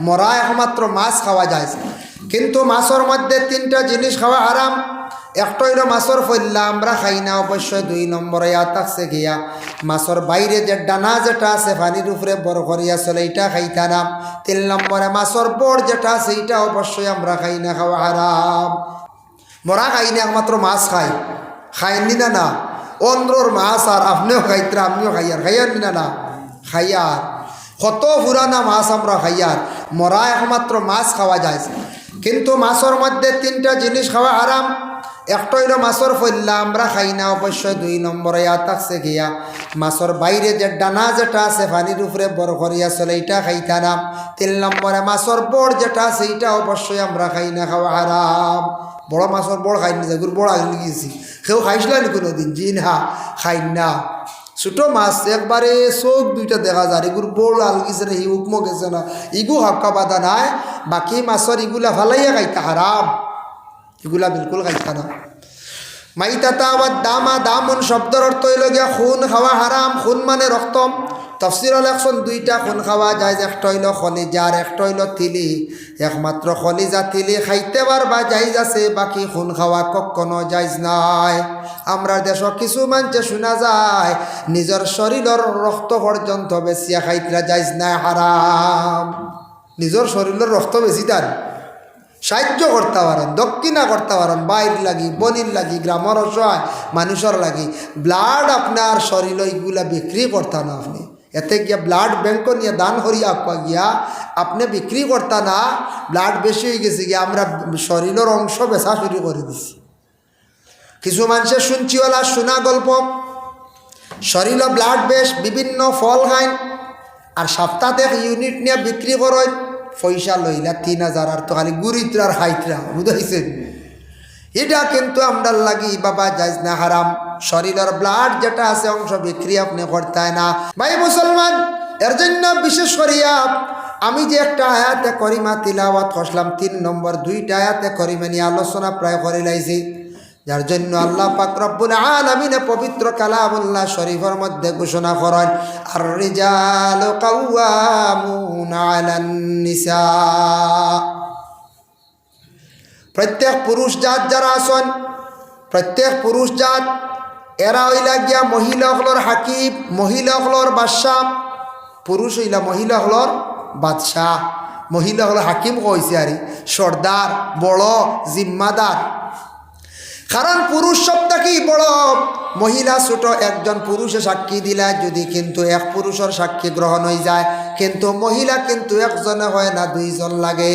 মরা একমাত্র মাছ খাওয়া যায়। কিন্তু মাছের মধ্যে তিনটা জিনিস খাওয়া আরাম একটা হইল মাছের ফল্লা, আমরা খাই না, অবশ্যই দুই নম্বরে ইয়া গিয়া। মাছের বাইরে যে ডানা যেটা আছে, পানির উপরে বড় করিয়া চলে এটা খাইতা না তিন নম্বরে মাছের বড় যেটা আছে, এটা অবশ্যই আমরা খাই না, খাওয়া আরাম মরা খাই না, একমাত্র মাছ খাই। খাইনি না না। অন্ধ্রর মাছ আর আপনিও খাইতরা আপনিও খাইয়ার খাইয়ার না না। খাইয়ার। কত পুরানা মাছ আমরা খাইয়ার। মরা একমাত্র মাছ খাওয়া যায়। কিন্তু মাছের মধ্যে তিনটা জিনিস খাওয়া আরাম একটা হইল মাছের ফল্লা, আমরা খাই না অবশ্যই দুই নম্বরে ইয়া থাকছে গিয়া। মাছের বাইরে যে ডানা যেটা আছে পানির উপরে বড় করিয়া চলে এটা খাইতা না। তিন নম্বরে মাছের বড় যেটা আছে এটা অবশ্যই আমরা খাই না, খাওয়া হারাম বড় মাছের বড় খাই না যেগুলো বড় আগে গেছি। কেউ খাইছিল কোনো দিন জিন হা খাই না। ছোট মাছ, একবারে চোখ দুইটা দেখা যায়। এগুলো বড় আল গেছে না হি উকমো গেছে না ইগু হাক্কা বাধা নাই। বাকি মাছের ইগুলা ফালাইয়া খাইতা হারাম এগুলা বিলকুল খাইতা না। মাইতাতা আবার দামা দামন শব্দের অর্থ হইল গিয়া খুন খাওয়া হারাম খুন মানে রক্ত তফসির ইলেকশন দুইটা খুন খাওয়া যায় একটা হইল খলিজা আর একটা হইল তিলি একমাত্র খলিজা তিলি খাইতে পারবা যাইজ আছে। বাকি খুন খাওয়া কখনো যাইজ নাই। আমরা দেশ কিছু মানছে শোনা যায়, নিজের শরীরের রক্ত পর্যন্ত বেশিয়া খাইতরা যাইজ নাই, হারাম। নিজের শরীরের রক্ত বেশি তার। সাহায্য করতে পারেন, দক্ষিণা করতে পারেন, বাইর লাগি, বনির লাগি, গ্রামের অসহায় মানুষের লাগি। ব্লাড আপনার শরীর এইগুলা বিক্রি করতে না আপনি। এতে গিয়া ব্লাড ব্যাংক নিয়ে দান করিয়া আপা গিয়া আপনি বিক্রি করতা না ব্লাড বেশি হয়ে গেছে গিয়া আমরা শরীরের অংশ বেচা শুরু করে দিছি। কিছু মানুষের শুনছিওয়ালা, শোনা গল্প। শরীর ব্লাড বেশ, বিভিন্ন ফল খাইন আর সপ্তাহে ইউনিট নিয়ে বিক্রি করেন পয়সা লইলা তিন হাজার আর তো খালি গুরিত্রার হাইতরা, বুঝাইছেন? এটা কিন্তু আমরা লাগি, বাবা যাইজ না হারাম। শরীরের ব্লাড যেটা আছে, অংশ বিক্রি আপনি করতে না। ভাই মুসলমান, এর জন্য বিশেষ করিয়া আমি যে একটা আয়াতে করিমা তিলাওয়াত করলাম তিন নম্বর দুইটা আয়াতে করিমা নিয়ে আলোচনা প্রায় করে লাইছি। যার জন্য আল্লাহ পাক রব্বুল আলামিনে পবিত্র কালামুল্লাহ শরীফের মধ্যে ঘোষণা করেন আর রিজাল নিসা। প্রত্যেক পুরুষ জাত যারা আছেন, প্রত্যেক পুরুষ জাত, এরা হইলা গিয়া মহিলাগুলোর হাকিব মহিলাগুলোর বাদশাহ। পুরুষ হইলা মহিলাগুলোর বাদশাহ। মহিলা হলো হাকিম কইছে আরে, সর্দার, বড়, জিম্মাদার। কারণ পুরুষ সবটা কি বড়? মহিলা ছোট, একজন পুরুষে সাক্ষী দিলা যদি কিন্তু এক পুরুষের সাক্ষী গ্রহণ হয়ে যায়, কিন্তু মহিলা কিন্তু একজনে হয় না, দুইজন লাগে।